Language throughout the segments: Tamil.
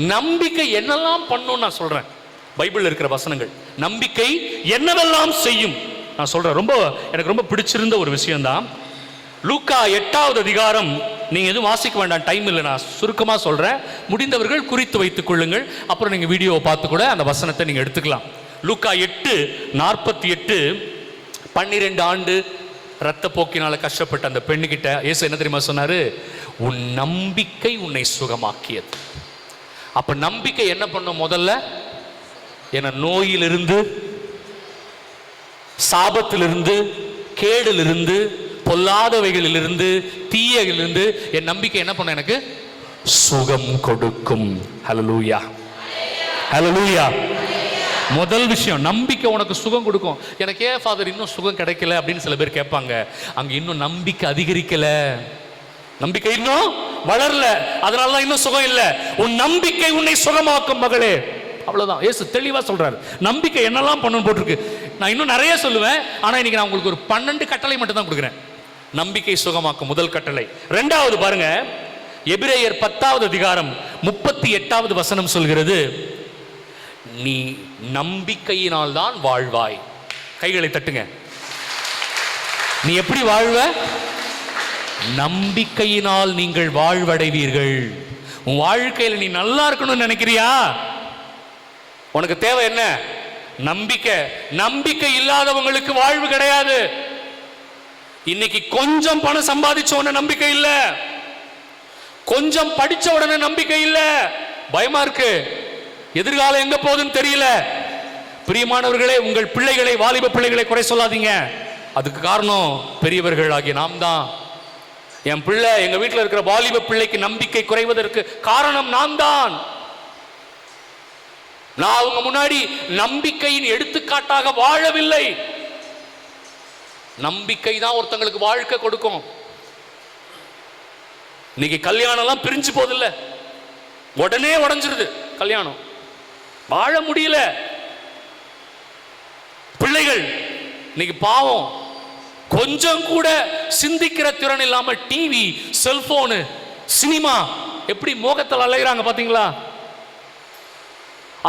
நம்பிக்கை என்னெல்லாம் பண்ணும் நான் சொல்றேன். பைபிள் இருக்கிற வசனங்கள். நம்பிக்கை என்னவெல்லாம் செய்யும்? நான் சொல்றேன். ரொம்ப எனக்கு ரொம்ப பிடிச்சிருந்த ஒரு விஷயம்தான். லூக்கா எட்டாவது அதிகாரம் நீங்க எதுவும் வாசிக்க வேண்டாம் டைம் இல்லை நான் சுருக்கமா சொல்றேன். முடிந்தவர்கள் குறித்து வைத்துக் கொள்ளுங்கள். அப்புறம் நீங்க வீடியோவை பார்த்து கூட அந்த வசனத்தை நீங்க எடுத்துக்கலாம். லூக்கா எட்டு நாற்பத்தி எட்டு பன்னிரெண்டு ஆண்டு ரத்த போக்கினால கஷ்டப்பட்ட அந்த பெண்ணுகிட்ட இயேசு என்ன தெரியுமா சொன்னாரு? உன் நம்பிக்கை உன்னை சுகமாக்கியது. அப்ப நம்பிக்கை என்ன பண்ணும் முதல்ல? என நோயிலிருந்து சாபத்திலிருந்து கேடிலிருந்து பொல்லாதவைகளிலிருந்து தீயகளிலிருந்து என் நம்பிக்கை என்ன பண்ண எனக்கு? சுகம் கொடுக்கும். ஹலலூயா ஹலலூயா முதல் விஷயம் நம்பிக்கை உனக்கு சுகம் கொடுக்கும். எனக்கு ஏன் ஃபாதர் இன்னும் சுகம் கிடைக்கல அப்படின்னு சில பேர் கேட்பாங்க. அங்கே இன்னும் நம்பிக்கை அதிகரிக்கல. நம்பிக்கை இன்னும் வளரல. அதனால தான் இன்னும் சுகம் இல்லை. உன் நம்பிக்கை உன்னை சுகமாக்கும் மகளே. அவ்வளவுதான். ஏசு தெளிவா சொல்றாரு. நம்பிக்கை என்னெல்லாம் பண்ணணும் போட்டிருக்கு. நான் இன்னும் நிறைய சொல்லுவேன். ஆனா இன்னைக்கு நான் உங்களுக்கு ஒரு பன்னெண்டு கட்டளை மட்டும் தான் கொடுக்குறேன். நம்பிக்கை சுகமாக்கும் முதல் கட்டளை. ரெண்டாவது பாருங்க. எபிரேயர் பத்தாவது அதிகாரம் முப்பத்தி எட்டாவது வசனம் சொல்கிறது நீ நம்பிக்கையினால் தான் வாழ்வாய். கைகளை தட்டுங்க. நீ எப்படி வாழ்வ? நம்பிக்கையினால் நீங்கள் வாழ்வடைவீர்கள். உன் வாழ்க்கையில் நீ நல்லா இருக்கணும்னு நினைக்கிறியா? உனக்கு தேவை என்ன? நம்பிக்கை. நம்பிக்கை இல்லாதவங்களுக்கு வாழ்வு கிடையாது. இன்னைக்கு கொஞ்சம் பணம் சம்பாதிச்ச உடனே நம்பிக்கை இல்ல. கொஞ்சம் படிச்ச உடனே நம்பிக்கை இல்ல. பயமா இருக்கு. எதிர்காலம் எங்க போகுதுன்னு தெரியல. பிரியமானவர்களே உங்கள் பிள்ளைகளை வாலிப பிள்ளைகளை குறை சொல்லாதீங்க. அதுக்கு காரணம் பெரியவர்கள் ஆகிய நாம் தான் என் பிள்ளை எங்க வீட்டில் இருக்கிற வாலிப பிள்ளைக்கு நம்பிக்கை குறைவதற்கு காரணம் நான் தான் நான் அவங்க முன்னாடி நம்பிக்கையின் எடுத்துக்காட்டாக வாழவில்லை. நம்பிக்கை தான் ஒருத்தங்களுக்கு வாழ்க்கை கொடுக்கும். இன்னைக்கு கல்யாணம் எல்லாம் பிரிஞ்சு போதில்ல உடனே உடஞ்சிருது கல்யாணம். வாழ முடியல. பிள்ளைகள் இன்னைக்கு பாவம். கொஞ்சம் கூட சிந்திக்கிற திறன் இல்லாம டிவி செல்போனு சினிமா எப்படி மோகத்தில் அலைகிறாங்க பாத்தீங்களா?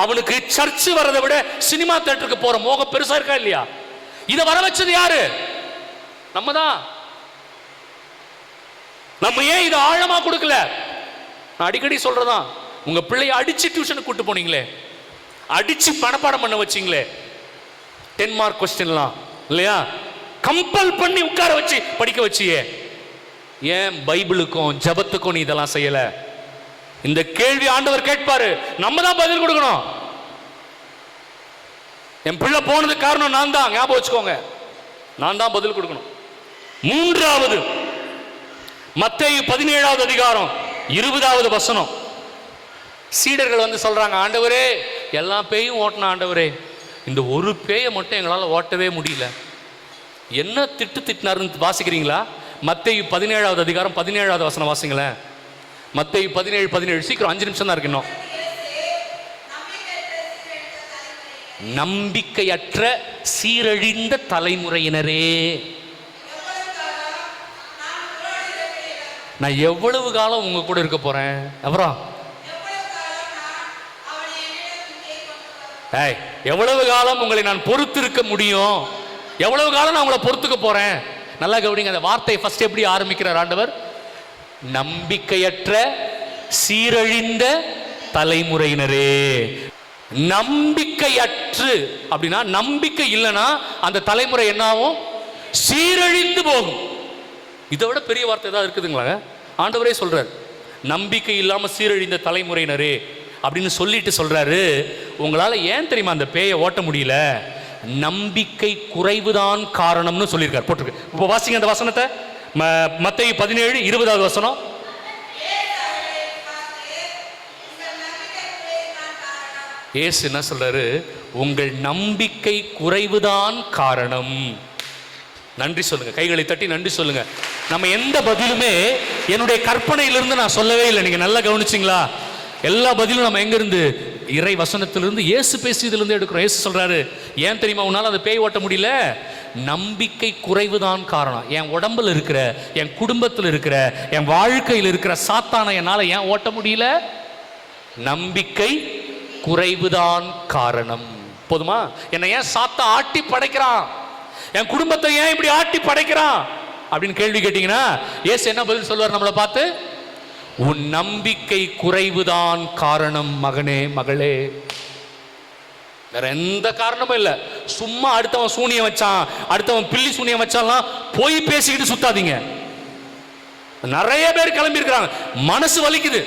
அவனுக்கு சர்ச் வர்றதை விட சினிமா தேட்டருக்கு போற மோகம் பெருசா இருக்கா இல்லையா? இதை வர வச்சது யாரு? நம்ம தான் நம்ம ஏன் இதை ஆழமா கொடுக்கல? நான் அடிக்கடி சொல்றதான் உங்க பிள்ளைய அடிச்சு டியூஷனுக்கு கூட்டு போனீங்களே அடிச்சு பணப்பாடம் பண்ண வச்சீங்களே டென் மார்க் கொஸ்டின்லாம் இல்லையா? கம்பல் பண்ணி உட்கார வச்சு படிக்க வச்சியே. ஏன் பைபிளுக்கும் ஜபத்துக்கும் நீ இதெல்லாம் செய்யல? இந்த கேள்வி ஆண்டவர் கேட்பாரு. நம்ம தான் பதில் கொடுக்கணும். என் பிள்ளை போனதுக்கு காரணம் நான் தான். ஞாபகம் வச்சுக்கோங்க. நான் தான் பதில் கொடுக்கணும். மூன்றாவது மத்திய பதினேழாவது அதிகாரம் இருபதாவது வசனம். சீடர்கள் வந்து சொல்றாங்க ஆண்டவரே எல்லா பேயும் ஓட்டின ஆண்டவரே. இந்த ஒரு பேயை மட்டும் எங்களால் ஓட்டவே முடியல. என்ன திட்டு திட்டினாருன்னு வாசிக்கிறீங்களா? மத்தேயு பதினேழாவது அதிகாரம் பதினேழாவது வசனம் வாசிங்களேன். மத்தேயு பதினேழு பதினேழு. சீக்கிரம் அஞ்சு நிமிஷம் தான் இருக்கணும் நம்பிக்கையற்ற சீரழிந்த தலைமுறையினரே. நான் எவ்வளவு காலம் உங்க கூட இருக்க போறேன்? அப்புறம்? ஏய் எவ்வளவு காலம் உங்களை நான் பொறுத்திருக்க முடியும்? எவ்வளவு காலம் நான் உங்களை பொறுத்துக்க போறேன்? நல்லா கவனிங்க அந்த வார்த்தையை ஃபர்ஸ்ட் எப்படி ஆரம்பிக்கிறார் ஆண்டவர்? நம்பிக்கையற்ற சீரழிந்த தலைமுறையினரே. நம்பிக்கையற்று. அப்படின்னா நம்பிக்கை இல்லைன்னா அந்த தலைமுறை என்னாகும்? சீரழிந்து போகும். இதை விட பெரிய வார்த்தை ஏதாவது இருக்குதுங்களா? ஆண்டவரே சொல்றார் நம்பிக்கை இல்லாமல் சீரழிந்த தலைமுறையினரே அப்படின்னு சொல்லிட்டு சொல்றாரு. உங்களால ஏன் தெரியுமா அந்த பேயை ஓட்ட முடியல? நம்பிக்கை குறைவுதான் காரணம்னு சொல்லியிருக்கார். போட்டிருக்கு. இப்போ வாசிங்க அந்த வசனத்தை. ம- பதினேழு இருபதாவது வசனம். ஏசு என்ன சொல்றாரு? உங்கள் நம்பிக்கை குறைவுதான் காரணம். நன்றி சொல்லுங்க. கைகளை தட்டி நன்றி சொல்லுங்க. நம்ம எந்த பதிலுமே என்னுடைய கற்பனையிலிருந்து நான் சொல்லவே இல்லை. நீங்க நல்லா கவனிச்சிங்களா? எல்லா பதிலும் நம்ம எங்க இருந்து இறை வசனத்திலிருந்து இயேசு பேசியதிலிருந்து எடுக்கிறோம். இயேசு சொல்றாரு ஏன் தெரியுமா? உன்னால அந்த பேய் ஓட்ட முடியல? நம்பிக்கை குறைவுதான் காரணம். என் உடம்பில் இருக்கிற என் குடும்பத்தில் இருக்கிற என் வாழ்க்கையில் இருக்கிற சாத்தானை என்னால் ஏன் ஓட்ட முடியல? நம்பிக்கை குறைவுதான் காரணம். போதுமா? என்னை ஏன் சாத்தா ஆட்டி படைக்கிறான்? என் குடும்பத்தை ஏன் இப்படி ஆட்டி படைக்கிறான்? அப்படின்னு கேள்வி கேட்டீங்கன்னா ஏசு என்ன பதில் சொல்லுவார் நம்மளை பார்த்து? உன் நம்பிக்கை குறைவுதான் காரணம் மகனே மகளே. வேற எந்த காரணமும் இல்லை. சும்மா அடுத்தவன் சூனியம் வச்சான் அடுத்தவன் பில்லி சூனியம் வச்சாலாம் போய் பேசிக்கிட்டு சுத்தாதீங்க. நிறைய பேர் கிளம்பி இருக்கிறாங்க மனசு வலிக்குது.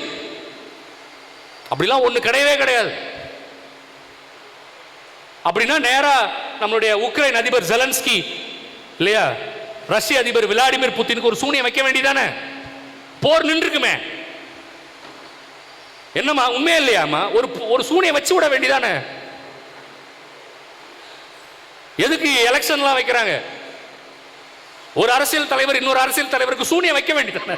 அப்படிலாம் ஒண்ணு கிடையவே கிடையாது. அப்படின்னா நேரா நம்மளுடைய உக்ரைன் அதிபர் ஜெலன்ஸ்கி இல்லையா? ரஷ்ய அதிபர் விளாடிமிர் புத்தினுக்கு ஒரு சூனியம் வைக்க வேண்டியதானே போர் நின்றுக்குமே. என்னம்மா உண்மையே இல்லையாம்மா? ஒரு ஒரு சூனியை வச்சு விட வேண்டியதானே? எதுக்கு எலெக்ஷன்லாம் வைக்கிறாங்க? ஒரு அரசியல் தலைவர் இன்னொரு அரசியல் தலைவருக்கு சூனிய வைக்க வேண்டியதானே?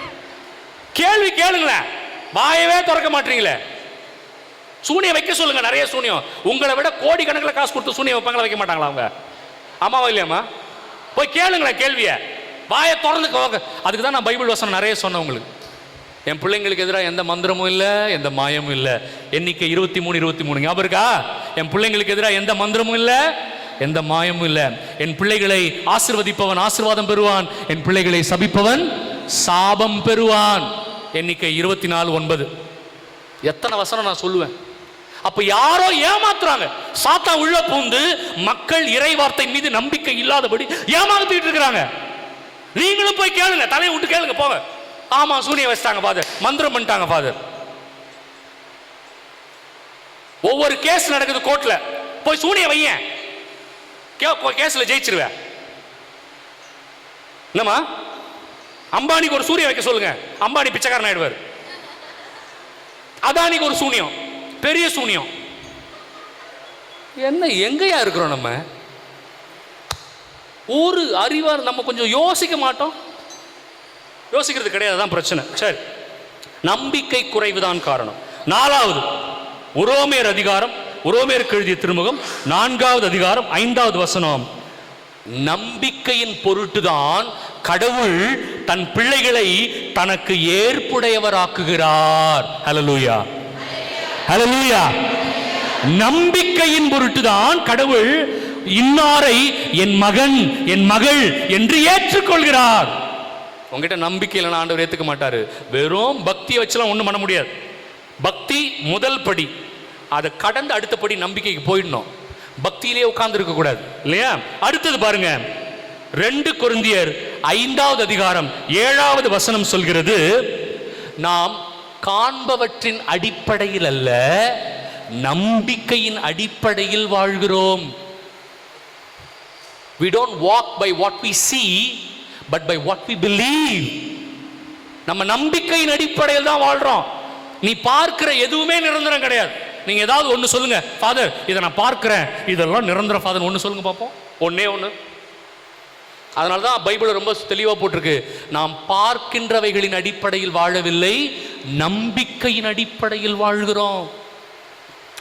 கேள்வி கேளுங்களேன். வாயவே திறக்க மாட்டீங்களே. சூனியம் வைக்க சொல்லுங்க நிறைய சூனியம். உங்களை விட கோடி கணக்கில் காசு கொடுத்து சூனியம் வைப்பாங்களா வைக்க மாட்டாங்களா அவங்க? ஆமாவா இல்லையாம்மா? போய் கேளுங்களேன் கேள்வியை. வாயை திறந்து அதுக்கு தான் நான் பைபிள் வசனம் நிறைய சொன்னேன் உங்களுக்கு. என் பிள்ளைங்களுக்கு எதிராக எந்த மந்திரமும் இல்லை எந்த மாயமும் இல்லை. எண்ணிக்கை இருபத்தி மூணு இருபத்தி மூணு. ஞாபகம் இருக்கா? என் பிள்ளைங்களுக்கு எதிராக எந்த மந்திரமும் இல்லை எந்த மாயமும் இல்லை. என் பிள்ளைகளை ஆசிர்வதிப்பவன் ஆசிர்வாதம் பெறுவான். என் பிள்ளைகளை சபிப்பவன் சாபம் பெறுவான். எண்ணிக்கை இருபத்தி நாலு ஒன்பது. எத்தனை வசனம் நான் சொல்லுவேன்? அப்ப யாரோ ஏமாத்துறாங்க. சாத்தா உள்ள பூந்து மக்கள் இறை வார்த்தை மீது நம்பிக்கை இல்லாதபடி ஏமாத்திட்டு இருக்கிறாங்க. நீங்களும் போய் கேளுங்க தலையை விட்டு கேளுங்க போங்க. ஆமா சூனியம் வச்சிட்டாங்க ஃபாதர் மந்திரம் பண்ணிட்டாங்க ஃபாதர் ஒவ்வொரு கேஸ் நடக்குது கோர்ட்ல போய் சூனிய வையேன் கேஸ்ல ஜெயிச்சிருவேன் என்னம்மா? அம்பானிக்கு ஒரு சூரிய வைக்க சொல்லுங்க. அம்பானி பிச்சைக்காரன் ஆயிடுவார். அதானிக்கு ஒரு சூனியம். பெரிய சூனியம். என்ன எங்கயா இருக்கிறோம் நம்ம? ஒரு அறிவார் நம்ம கொஞ்சம் யோசிக்க மாட்டோம். யோசிக்கிறது கிடையாது தான் பிரச்சனை. சரி. நம்பிக்கை குறைவுதான் காரணம். நாலாவது உரோமேர் அதிகாரம் உரோமேருக்கு எழுதிய திருமுகம் நான்காவது அதிகாரம் ஐந்தாவது வசனம். நம்பிக்கையின் பொருட்டுதான் கடவுள் தன் பிள்ளைகளை தனக்கு ஏற்புடையவராக்குகிறார். ஹலலூயா ஹலலூயா நம்பிக்கையின் பொருட்டுதான் கடவுள் இன்னாரை என் மகன் என் மகள் என்று ஏற்றுக்கொள்கிறார். உங்ககிட்ட நம்பிக்கை இல்லைன்னா ஆண்டவர் ஏற்றுக்க மாட்டார். வெறும் பக்தியை வச்சுலாம் ஒன்றும் பண்ண முடியாது. பக்தி முதல் படி. அதை கடந்து அடுத்த படி நம்பிக்கைக்கு போயிடணும். பக்தியிலே உட்கார்ந்து கூடாது. இல்லையா? அடுத்தது பாருங்க. ரெண்டு குருந்தியர் ஐந்தாவது அதிகாரம் ஏழாவது வசனம் சொல்கிறது நாம் காண்பவற்றின் அடிப்படையில் அல்ல நம்பிக்கையின் அடிப்படையில் வாழ்கிறோம். We don't walk by what we see but by what we believe நம்ம நம்பிக்கையின் அடிப்படையில் தான் வாழ்றோம். நீ பார்க்கிற எதுவுமே நிரந்தரம் கிடையாது. நீங்க ஏதாவது ஒன்று சொல்லுங்க ஃபாதர் இதை நான் பார்க்கிறேன். இதெல்லாம் நிரந்தர ஃபாதர் ஒன்று சொல்லுங்க பார்ப்போம். ஒன்றே ஒன்று அதனால தான் பைபிள் ரொம்ப தெளிவாக போட்டிருக்கு. நாம் பார்க்கின்றவைகளின் அடிப்படையில் வாழவில்லை நம்பிக்கையின் அடிப்படையில் வாழ்கிறோம்.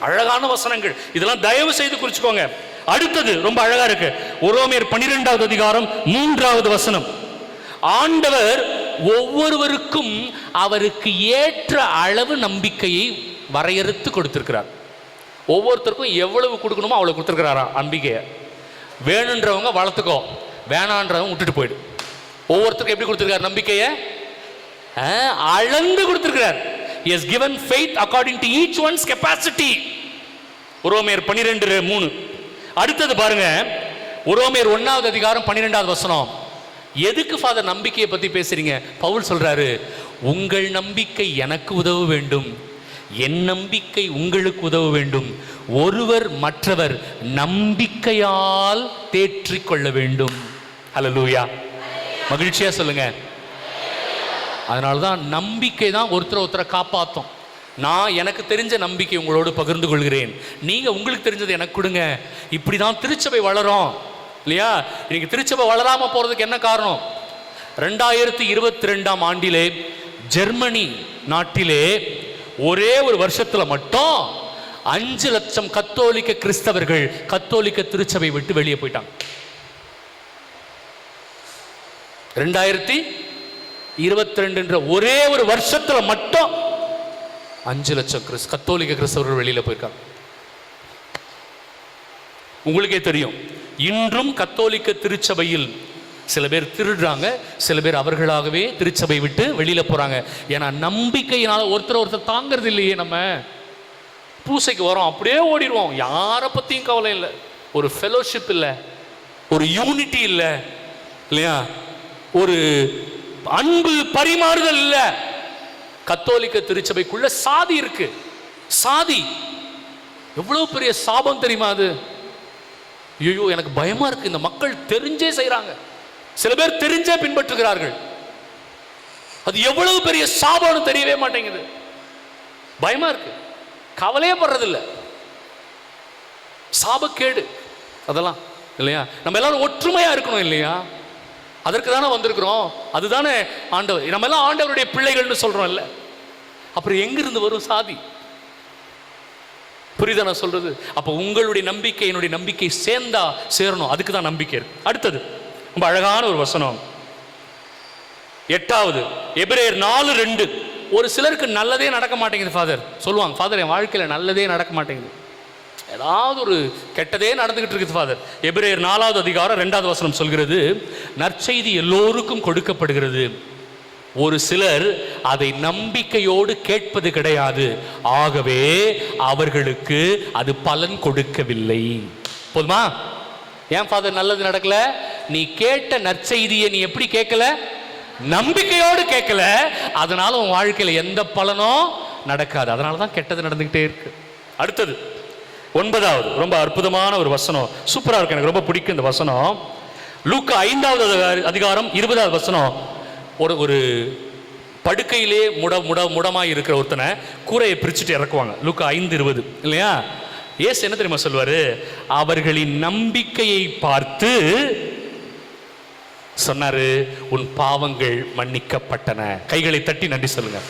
அழகான வசனங்கள். இதெல்லாம் தயவு செய்து குறிச்சுக்கோங்க. அடுத்தது ரொம்ப அழகா இருக்கு. உரோமியர் பன்னிரெண்டாவது அதிகாரம் மூன்றாவது வசனம். ஆண்டவர் ஒவ்வொருவருக்கும் அவருக்கு ஏற்ற அளவு நம்பிக்கையை வரையறுத்து கொடுத்திருக்கிறார். ஒவ்வொருத்தருக்கும் எவ்வளவு கொடுக்கணுமோ அவ்வளவு கொடுத்துருக்கிறாரா நம்பிக்கையை வேணுன்றவங்க வளர்த்துக்கோ வேணான்றவங்க விட்டுட்டு போயிடு. ஒவ்வொருத்தருக்கும் எப்படி கொடுத்துருக்காரு நம்பிக்கையை? அளந்து கொடுத்துருக்கிறார். As given faith according to each one's capacity capacity. பன்னிரெண்டு மூணு. அடுத்தது பாருங்க உரோமையர் ஒன்னாவது அதிகாரம் பன்னிரெண்டாவது வசனம். எதுக்கு ஃபாதர் நம்பிக்கையை பத்தி பேசுறீங்க? பவுல் சொல்றாரு உங்கள் நம்பிக்கை எனக்கு உதவ வேண்டும். என் நம்பிக்கை உங்களுக்கு உதவ வேண்டும். ஒருவர் மற்றவர் நம்பிக்கையால் தேற்றிக் கொள்ள வேண்டும். லூயா மகிழ்ச்சியா சொல்லுங்க. அதனால தான் நம்பிக்கை தான் ஒருத்தரை ஒருத்தரை காப்பாற்றும் நான் எனக்கு தெரிஞ்ச நம்பிக்கை உங்களோடு பகிர்ந்து கொள்கிறேன். நீங்கள் உங்களுக்கு தெரிஞ்சது எனக்கு கொடுங்க. இப்படி தான் திருச்சபை வளரும். இல்லையா? இன்னைக்கு திருச்சபை வளராமல் போகிறதுக்கு என்ன காரணம்? ரெண்டாயிரத்தி இருபத்தி ரெண்டாம் ஆண்டிலே ஜெர்மனி நாட்டிலே ஒரே ஒரு வருஷத்தில் மட்டும் அஞ்சு லட்சம் கத்தோலிக்க கிறிஸ்தவர்கள் கத்தோலிக்க திருச்சபை விட்டு வெளியே போயிட்டாங்க. ரெண்டாயிரத்தி இருபத்தி ரெண்டுன்ற ஒரே ஒரு வருஷத்தில் மட்டும் அஞ்சு லட்சம் கிறிஸ் கத்தோலிக்க கிறிஸ்தவர்கள் வெளியில் போயிருக்காங்க. உங்களுக்கே தெரியும் இன்றும் கத்தோலிக்க திருச்சபையில் சில பேர் திருடுறாங்க சில பேர் அவர்களாகவே திருச்சபை விட்டு வெளியில் போகிறாங்க ஏன்னா நம்பிக்கையினால் ஒருத்தர் ஒருத்தர் தாங்கிறது இல்லையே நம்ம. பூசைக்கு வரோம் அப்படியே ஓடிடுவோம். யாரை பற்றியும் கவலை இல்லை. ஒரு ஃபெலோஷிப் இல்லை ஒரு யூனிட்டி இல்லை இல்லையா? ஒரு அன்பு பரிமாறுதல் இல்லை. கத்தோலிக்க திருச்சபைக்குள்ள சாதி இருக்கு. சாதி. எவ்வளவு பெரிய சாபம் தெரியுமா அது? ஐயோ எனக்கு பயமா இருக்கு. இந்த மக்கள் தெரிஞ்சே செய்கிறாங்க சில பேர் தெரிஞ்சே பின்பற்றுகிறார்கள். அது எவ்வளவு பெரிய சாபம்னு தெரியவே மாட்டேங்குது. பயமா இருக்கு. கவலையே படுறதில்ல. சாபக்கேடு. அதெல்லாம் இல்லையா? நம்ம எல்லாரும் ஒற்றுமையா இருக்கணும் இல்லையா? அதற்கு தானே வந்திருக்கிறோம்? அதுதானே ஆண்டவர். நம்ம எல்லாம் ஆண்டவருடைய பிள்ளைகள்னு சொல்றோம் இல்லை அப்புறம் எங்கிருந்து வரும் சாதி? புரியுதா நான் சொல்றது? அப்போ உங்களுடைய நம்பிக்கை என்னுடைய நம்பிக்கை சேர்ந்தா சேரணும். அதுக்கு தான் நம்பிக்கை இருக்கு. அடுத்தது ரொம்ப அழகான ஒரு வசனம். எட்டாவது எபிரேயர் நாலு ரெண்டு. ஒரு சிலருக்கு நல்லதே நடக்க மாட்டேங்குது ஃபாதர் சொல்லுவாங்க ஃபாதர் என் வாழ்க்கையில் நல்லதே நடக்க மாட்டேங்குது. ஏதாவது ஒரு கெட்டதே நடந்துகிட்டு இருக்குது ஃபாதர் எபிரேயர் நாலாவது அதிகாரம் ரெண்டாவது வசனம் சொல்கிறது நற்செய்தி எல்லோருக்கும் கொடுக்கப்படுகிறது. ஒரு சிலர் அதை நம்பிக்கையோடு கேட்பது கிடையாது. ஆகவே அவர்களுக்கு அது பலன் கொடுக்கவில்லை. போதுமா? ஏன் ஃபாதர் நல்லது நடக்கல? நீ கேட்ட நற்செய்தியை நீ எப்படி கேட்கல? நம்பிக்கையோடு கேட்கல. அதனால உன் வாழ்க்கையில் எந்த பலனும் நடக்காது. அதனால தான் கெட்டது நடந்துகிட்டே இருக்கு. அடுத்தது. ஒன்பதாவது ரொம்ப அற்புதமான ஒரு வசனம். சூப்பராக இருக்கு எனக்கு ரொம்ப பிடிக்கும் இந்த வசனம். லூக்கா ஐந்தாவது அதிகாரம் இருபதாவது வசனம். ஒரு ஒரு படுக்கையிலே முட முட முடமாக இருக்கிற ஒருத்தனை கூரையை பிரிச்சுட்டு இறக்குவாங்க. லூக்கா ஐந்து இருபது இல்லையா? ஏசு என்ன தெரியுமா சொல்வார் அவர்களின் நம்பிக்கையை பார்த்து சொன்னார் உன் பாவங்கள் மன்னிக்கப்பட்டன. கைகளை தட்டி நன்றி சொல்லுங்கள்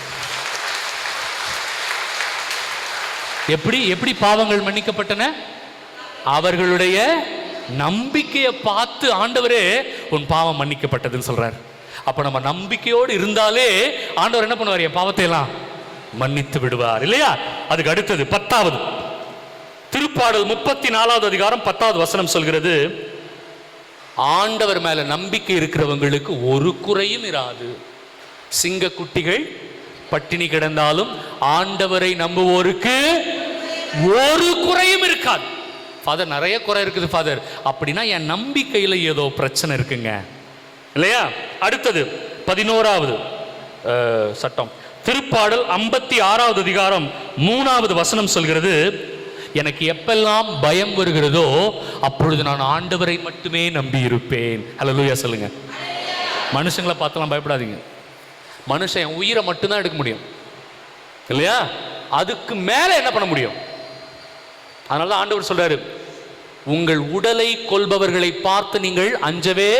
எப்படி எப்படி பாவங்கள் மன்னிக்கப்பட்டன? அவர்களுடைய நம்பிக்கையை பார்த்து ஆண்டவரே உன் பாவம் மன்னிக்கப்பட்டதுன்னு சொல்றார். அப்ப நம்ம நம்பிக்கையோடு இருந்தாலே ஆண்டவர் என்ன பண்ணுவார்? என் பாவத்தை எல்லாம் மன்னித்து விடுவார் இல்லையா? அதுக்கு அடுத்தது பத்தாவது. திருப்பாடல் முப்பத்தி நாலாவது அதிகாரம் பத்தாவது வசனம் சொல்கிறது ஆண்டவர் மேல நம்பிக்கை இருக்கிறவங்களுக்கு ஒரு குறையும் இராது. சிங்க குட்டிகள் பட்டினி கிடந்தாலும் ஆண்டவரை நம்புவோருக்கு ஒரு குறையும் இருக்காது. ஃபாதர் நிறைய குறை இருக்குது ஃபாதர் அப்படின்னா என் நம்பிக்கையில் ஏதோ பிரச்சனை இருக்குங்க. இல்லையா? அடுத்தது பதினோராவது சட்டம். திருப்பாடல் ஐம்பத்தி ஆறாவது அதிகாரம் மூணாவது வசனம் சொல்கிறது எனக்கு எப்பெல்லாம் பயம் வருகிறதோ அப்பொழுது நான் ஆண்டவரை மட்டுமே நம்பி இருப்பேன் ஹalleluya சொல்லுங்க. மனுஷங்களை பார்த்தலாம் பயப்படாதீங்க. மனுஷன் என் உயிரை மட்டும்தான் எடுக்க முடியும். இல்லையா? அதுக்கு மேலே என்ன பண்ண முடியும்? அதனால தான் ஆண்டவர் சொல்றாரு உங்கள் உடலை கொள்பவர்களை பார்த்து நீங்கள் அஞ்சவே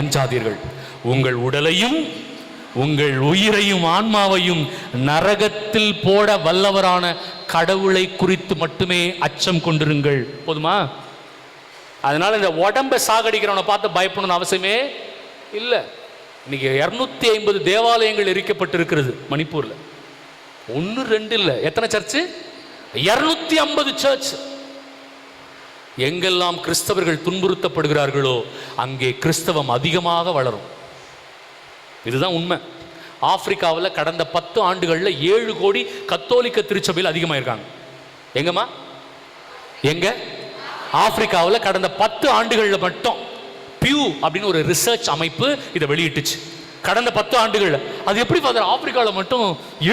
அஞ்சாதீர்கள். உங்கள் உடலையும் உங்கள் உயிரையும் ஆன்மாவையும் நரகத்தில் போட வல்லவரான கடவுளை குறித்து மட்டுமே அச்சம் கொண்டிருங்கள். போதுமா? அதனால இந்த உடம்பை சாகடிக்கிறவனை பார்த்து பயப்படணும்னு அவசியமே இல்லை. இன்னைக்கு இரநூத்தி ஐம்பது தேவாலயங்கள் எரிக்கப்பட்டிருக்கிறது மணிப்பூரில். ஒன்று ரெண்டு இல்லை. எத்தனை சர்ச்சு? இரநூத்தி ஐம்பது சர்ச் எங்கெல்லாம் கிறிஸ்தவர்கள் துன்புறுத்தப்படுகிறார்களோ அங்கே கிறிஸ்தவம் அதிகமாக வளரும். இதுதான் உண்மை. ஆப்பிரிக்காவில் கடந்த பத்து ஆண்டுகளில் ஏழு கோடி கத்தோலிக்க திருச்சபையில் அதிகமாக இருக்காங்க எங்கம்மா? எங்க? ஆப்பிரிக்காவில் கடந்த பத்து ஆண்டுகளில் மட்டும். பியூ அப்படின்னு ஒரு ரிசர்ச் அமைப்பு இதை வெளியிட்டுச்சு. கடந்த பத்து ஆண்டுகள் அது எப்படி ஃபாதர் ஆப்பிரிக்காவில் மட்டும்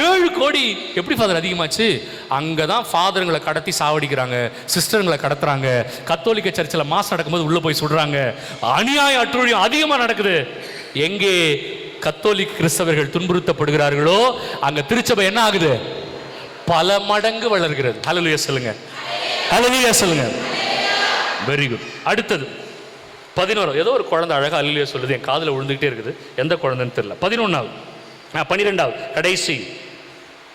ஏழு கோடி எப்படி ஃபாதர் அதிகமாச்சு? அங்கே தான் ஃபாதருங்களை கடத்தி சாவடிக்கிறாங்க சிஸ்டருங்களை கடத்துறாங்க கத்தோலிக்க சர்ச்சில் மாஸ் நடக்கும்போது உள்ளே போய் சுடுறாங்க. அநியாய அற்றொழியம் அதிகமாக நடக்குது. எங்கே கத்தோலிக்க கிறிஸ்தவர்கள் துன்புறுத்தப்படுகிறார்களோ அங்கே திருச்சபை என்ன ஆகுது? பல மடங்கு வளர்கிறது. ஹalleluya சொல்லுங்க. ஹalleluya சொல்லுங்க. வெரி குட் அடுத்தது. பதினோரு ஏதோ ஒரு குழந்தை அழகா அல்லையா சொல்லுது என் காதில் விழுந்துகிட்டே இருக்குது. எந்த குழந்தைன்னு தெரியல. பதினொன்றாவது ஆ, பன்னிரெண்டாவது கடைசி.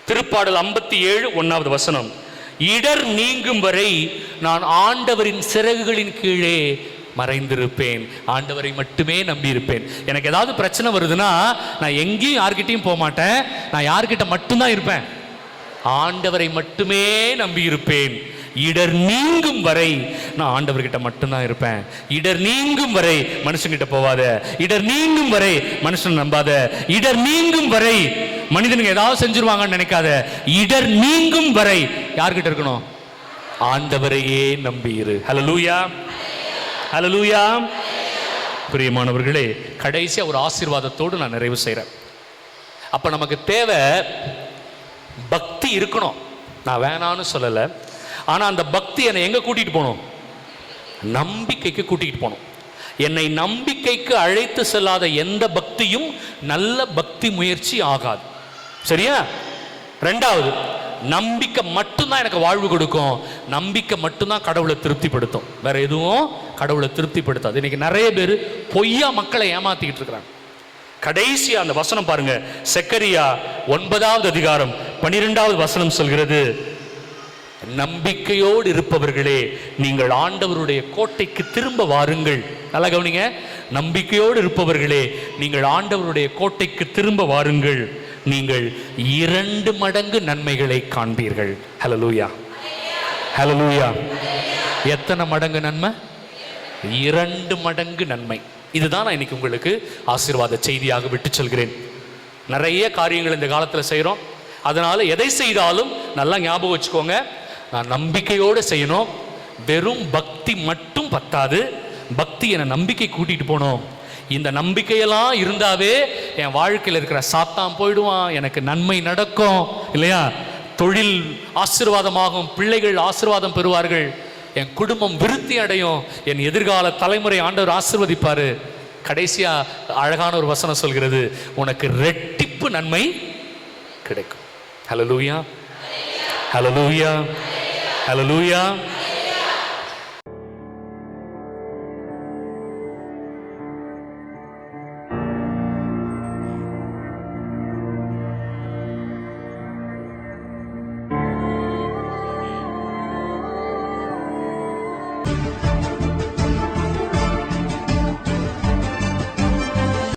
திருப்பாடல் ஐம்பத்தி ஏழு ஒன்றாவது வசனம். இடர் நீங்கும் வரை நான் ஆண்டவரின் சிறகுகளின் கீழே மறைந்திருப்பேன். ஆண்டவரை மட்டுமே நம்பியிருப்பேன். எனக்கு ஏதாவது பிரச்சனை வருதுன்னா நான் எங்கேயும் யார்கிட்டையும் போக மாட்டேன். நான் யார்கிட்ட மட்டும்தான் இருப்பேன். ஆண்டவரை மட்டுமே நம்பியிருப்பேன். இடர் நீங்கும் வரை நான் ஆண்டவர்கிட்ட மட்டும்தான் இருப்பேன். இடர் நீங்கும் வரை மனுஷங்கிட்ட போவாத. இடர் நீங்கும் வரை மனுஷன் நம்பாத. இடர் நீங்கும் வரை மனிதனுங்க ஏதாவது செஞ்சிருவாங்கன்னு நினைக்காத. இடர் நீங்கும் வரை யார்கிட்ட இருக்கணும்? ஆண்டவரையே நம்பியிரு ஹலோ லூயா பிரியமானவர்களே கடைசியாக ஒரு ஆசீர்வாதத்தோடு நான் நிறைவு செய்கிறேன் அப்போ நமக்கு தேவை பக்தி இருக்கணும். நான் வேணான்னு சொல்லலை. ஆனால் அந்த பக்தி என்னை எங்கே கூட்டிகிட்டு போகணும் நம்பிக்கைக்கு கூட்டிகிட்டு போகணும் என்னை நம்பிக்கைக்கு அழைத்து செல்லாத எந்த பக்தியும் நல்ல பக்தி முயற்சி ஆகாது. சரியா? ரெண்டாவது நம்பிக்கை மட்டும்தான் எனக்கு வாழ்வு கொடுக்கும். நம்பிக்கை மட்டும்தான் கடவுளை திருப்திப்படுத்தும். வேற எதுவும் கடவுளை திருப்திப்படுத்தாது. இன்னைக்கு நிறைய பேர் பொய்யா மக்களை ஏமாத்திக்கிட்டு இருக்கிறாங்க. கடைசியா அந்த வசனம் பாருங்க. செக்கரியா ஒன்பதாவது அதிகாரம் பனிரெண்டாவது வசனம் சொல்கிறது நம்பிக்கையோடு இருப்பவர்களே நீங்கள் ஆண்டவருடைய கோட்டைக்கு திரும்ப வாருங்கள். நல்லா கவனிங்க. நம்பிக்கையோடு இருப்பவர்களே நீங்கள் ஆண்டவருடைய கோட்டைக்கு திரும்ப வாருங்கள். நீங்கள் இரண்டு மடங்கு நன்மைகளை காண்பீர்கள். ஹalleluya ஹalleluya எத்தனை மடங்கு நன்மை? இரண்டு மடங்கு நன்மை. இதுதான் நான் இன்னைக்கு உங்களுக்கு ஆசீர்வாத செய்தியாக விட்டு செல்கிறேன். நிறைய காரியங்கள் இந்த காலத்தில் செய்கிறோம் அதனால் எதை செய்தாலும் நல்லா ஞாபகம் வச்சுக்கோங்க. நான் நம்பிக்கையோடு செய்யணும். வெறும் பக்தி மட்டும் பத்தாது. பக்தி என்னை நம்பிக்கை கூட்டிட்டு போகணும். இந்த நம்பிக்கையெல்லாம் இருந்தாவே என் வாழ்க்கையில் இருக்கிற சாத்தான் போயிடுவான். எனக்கு நன்மை நடக்கும். இல்லையா? தொழில் ஆசிர்வாதமாகும். பிள்ளைகள் ஆசீர்வாதம் பெறுவார்கள். என் குடும்பம் விருத்தி அடையும். என் எதிர்கால தலைமுறை ஆண்டவர் ஆசிர்வதிப்பார். கடைசியாக அழகான ஒரு வசனம் சொல்கிறது உனக்கு ரெட்டிப்பு நன்மை கிடைக்கும். ஹலோ லூயா ஹலோ லூயா Hallelujah.